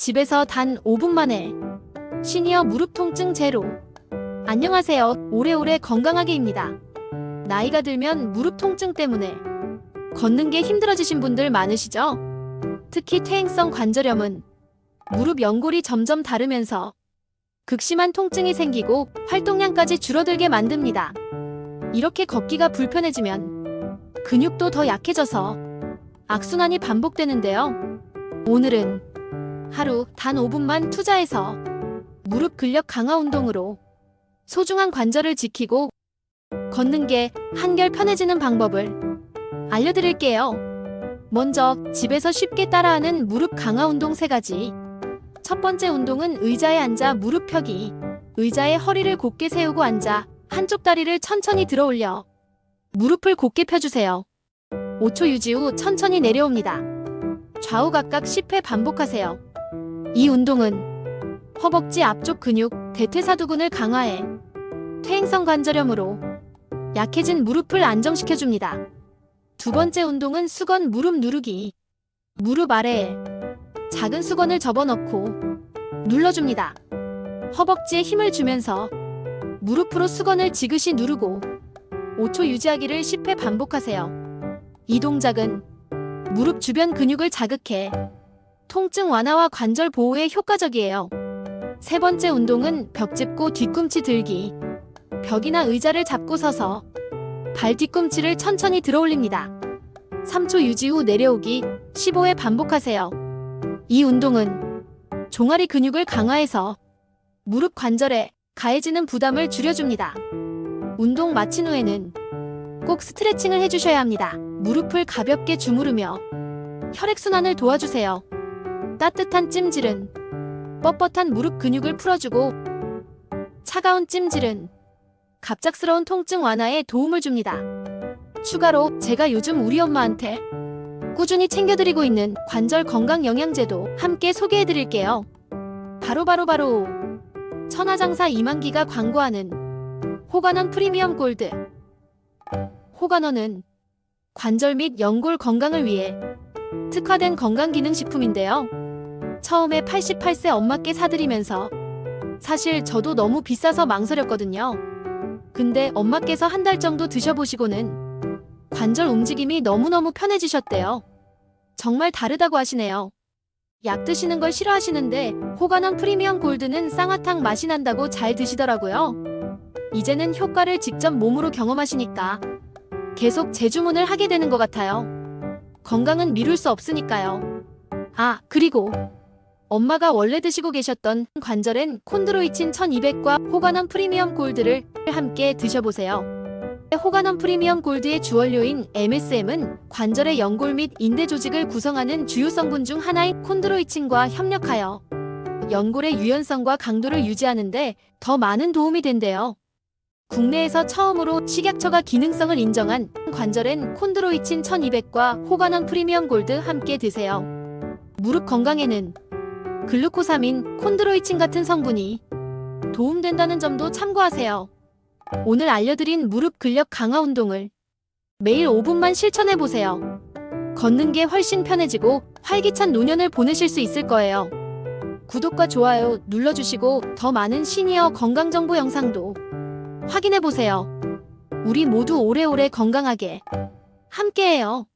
집에서 단 5분 만에 시니어 무릎 통증 제로. 안녕하세요. 오래오래 건강하게입니다. 나이가 들면 무릎 통증 때문에 걷는 게 힘들어지신 분들 많으시죠? 특히 퇴행성 관절염은 무릎 연골이 점점 다르면서 극심한 통증이 생기고 활동량까지 줄어들게 만듭니다. 이렇게 걷기가 불편해지면 근육도 더 약해져서 악순환이 반복되는데요. 오늘은 하루 단 5분만 투자해서 무릎 근력 강화 운동으로 소중한 관절을 지키고 걷는 게 한결 편해지는 방법을 알려드릴게요. 먼저 집에서 쉽게 따라하는 무릎 강화 운동 3가지. 첫 번째 운동은 의자에 앉아 무릎 펴기. 의자에 허리를 곧게 세우고 앉아 한쪽 다리를 천천히 들어 올려 무릎을 곧게 펴주세요. 5초 유지 후 천천히 내려옵니다. 좌우 각각 10회 반복하세요. 이 운동은 허벅지 앞쪽 근육, 대퇴사두근을 강화해 퇴행성 관절염으로 약해진 무릎을 안정시켜줍니다. 두 번째 운동은 수건 무릎 누르기. 무릎 아래에 작은 수건을 접어넣고 눌러줍니다. 허벅지에 힘을 주면서 무릎으로 수건을 지그시 누르고 5초 유지하기를 10회 반복하세요. 이 동작은 무릎 주변 근육을 자극해 통증 완화와 관절 보호에 효과적이에요. 세 번째 운동은 벽 짚고 뒤꿈치 들기. 벽이나 의자를 잡고 서서 발 뒤꿈치를 천천히 들어 올립니다. 3초 유지 후 내려오기 15회 반복하세요. 이 운동은 종아리 근육을 강화해서 무릎 관절에 가해지는 부담을 줄여줍니다. 운동 마친 후에는 꼭 스트레칭을 해주셔야 합니다. 무릎을 가볍게 주무르며 혈액순환을 도와주세요. 따뜻한 찜질은 뻣뻣한 무릎 근육을 풀어주고 차가운 찜질은 갑작스러운 통증 완화에 도움을 줍니다. 추가로 제가 요즘 우리 엄마한테 꾸준히 챙겨드리고 있는 관절 건강 영양제도 함께 소개해드릴게요. 바로바로바로 천하장사 이만기가 광고하는 호간원 프리미엄 골드. 호간원은 관절 및 연골 건강을 위해 특화된 건강기능식품인데요. 처음에 88세 엄마께 사드리면서 사실 저도 너무 비싸서 망설였거든요. 근데 엄마께서 한 달 정도 드셔보시고는 관절 움직임이 너무너무 편해지셨대요. 정말 다르다고 하시네요. 약 드시는 걸 싫어하시는데 호간원 프리미엄 골드는 쌍화탕 맛이 난다고 잘 드시더라고요. 이제는 효과를 직접 몸으로 경험하시니까 계속 재주문을 하게 되는 것 같아요. 건강은 미룰 수 없으니까요. 아, 그리고 엄마가 원래 드시고 계셨던 관절엔 콘드로이친 1200과 호간원 프리미엄 골드를 함께 드셔보세요. 호간원 프리미엄 골드의 주원료인 MSM은 관절의 연골 및 인대 조직을 구성하는 주요 성분 중 하나인 콘드로이친과 협력하여 연골의 유연성과 강도를 유지하는데 더 많은 도움이 된대요. 국내에서 처음으로 식약처가 기능성을 인정한 관절엔 콘드로이친 1200과 호간원 프리미엄 골드 함께 드세요. 무릎 건강에는 글루코사민, 콘드로이친 같은 성분이 도움된다는 점도 참고하세요. 오늘 알려드린 무릎 근력 강화 운동을 매일 5분만 실천해 보세요. 걷는 게 훨씬 편해지고 활기찬 노년을 보내실 수 있을 거예요. 구독과 좋아요 눌러주시고 더 많은 시니어 건강 정보 영상도 확인해 보세요. 우리 모두 오래오래 건강하게 함께해요.